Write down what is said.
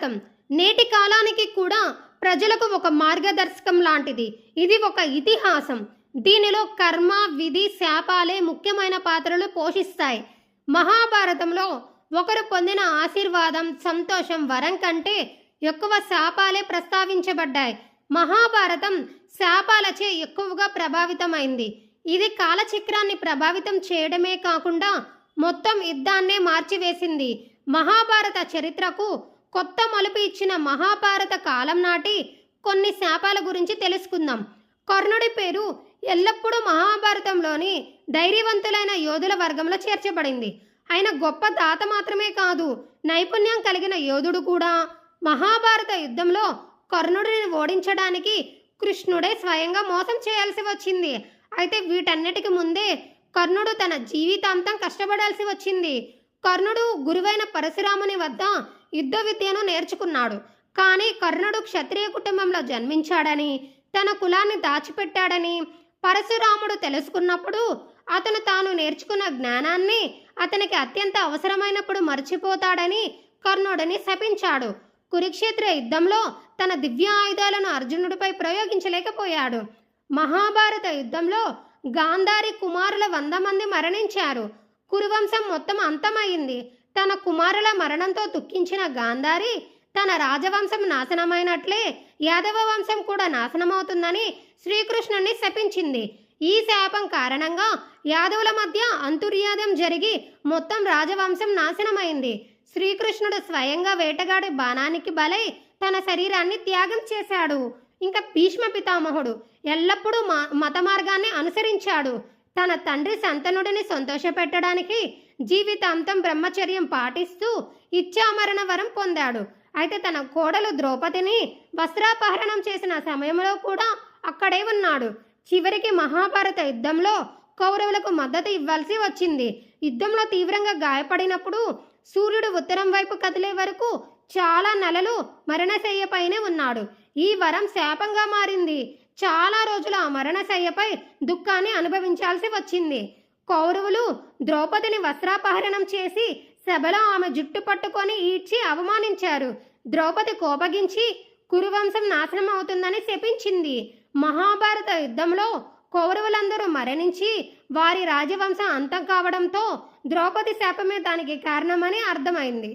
భారతం నేటి కాలానికి కూడా ప్రజలకు ఒక మార్గదర్శకం లాంటిది. ఇది ఒక ఇతిహాసం. దీనిలో కర్మ విధి శాపాలే ముఖ్యమైన పాత్రలు పోషిస్తాయి. మహాభారతంలో ఒకరు పొందిన ఆశీర్వాదం సంతోషం వరం కంటే ఎక్కువ శాపాలే ప్రస్తావించబడ్డాయి. మహాభారతం శాపాలచే ఎక్కువగా ప్రభావితమైంది. ఇది కాలచక్రాన్ని ప్రభావితం చేయడమే కాకుండా మొత్తం యుద్ధాన్నే మార్చివేసింది. మహాభారత చరిత్రకు కొత్త మలుపు ఇచ్చిన మహాభారత కాలం నాటి కొన్ని శాపాల గురించి తెలుసుకుందాం. కర్ణుడి పేరు ఎల్లప్పుడూ మహాభారతంలోని ధైర్యవంతులైన యోధుల వర్గంలో చేర్చబడింది. ఆయన గొప్ప దాత మాత్రమే కాదు నైపుణ్యం కలిగిన యోధుడు కూడా. మహాభారత యుద్ధంలో కర్ణుడిని ఓడించడానికి కృష్ణుడే స్వయంగా మోసం చేయాల్సి వచ్చింది. అయితే వీటన్నిటికి ముందే కర్ణుడు తన జీవితాంతం కష్టపడాల్సి వచ్చింది. కర్ణుడు గురువైన పరశురాముని వద్ద యుద్ధ విద్యను నేర్చుకున్నాడు. కానీ కర్ణుడు క్షత్రియ కుటుంబంలో జన్మించాడని తన కులాన్ని దాచిపెట్టాడని పరశురాముడు తెలుసుకున్నప్పుడు అతను తాను నేర్చుకున్న జ్ఞానాన్ని అతనికి అత్యంత అవసరమైనప్పుడు మర్చిపోతాడని కర్ణుడిని శపించాడు. కురుక్షేత్ర యుద్ధంలో తన దివ్య ఆయుధాలను అర్జునుడిపై ప్రయోగించలేకపోయాడు. మహాభారత యుద్ధంలో గాంధారి కుమారుల వంద మంది మరణించారు. కురువంశం మొత్తం అంతమైంది. తన కుమారుల మరణంతో దుఃఖించిన గాంధారి తన రాజవంశం నాశనమైనట్లే యాదవ వంశం కూడా నాశనమవుతుందని శ్రీకృష్ణుని శపించింది. ఈ శాపం కారణంగా యాదవుల మధ్య అంతుర్యాదం జరిగి మొత్తం రాజవంశం నాశనమైంది. శ్రీకృష్ణుడు స్వయంగా వేటగాడి బాణానికి బలై తన శరీరాన్ని త్యాగం చేశాడు. ఇంకా భీష్మ పితామహుడు ఎల్లప్పుడూ మత మార్గాన్ని అనుసరించాడు. తన తండ్రి సంతనుడిని సంతోషపెట్టడానికి జీవితాంతం బ్రహ్మచర్యం పాటిస్తూ ఇచ్చామరణ వరం పొందాడు. అయితే తన కోడలు ద్రౌపదిని వస్త్రాపహరణం చేసిన సమయంలో కూడా అక్కడే ఉన్నాడు. చివరికి మహాభారత యుద్ధంలో కౌరవులకు మద్దతు ఇవ్వాల్సి వచ్చింది. యుద్ధంలో తీవ్రంగా గాయపడినప్పుడు సూర్యుడు ఉత్తరం వైపు కదిలే వరకు చాలా నెలలు మరణశయ్యపైనే ఉన్నాడు. ఈ వరం శాపంగా మారింది. చాలా రోజులు ఆ మరణశయ్యపై దుఃఖాన్ని అనుభవించాల్సి వచ్చింది. కౌరవులు ద్రౌపదిని వస్త్రాపహరణం చేసి సభలో ఆమె జుట్టు పట్టుకొని ఈడ్చి అవమానించారు. ద్రౌపది కోపగించి కురువంశం నాశనం అవుతుందని శపించింది. మహాభారత యుద్ధంలో కౌరవులందరూ మరణించి వారి రాజవంశం అంతం కావడంతో ద్రౌపది శాపమే దానికి కారణమని అర్థమైంది.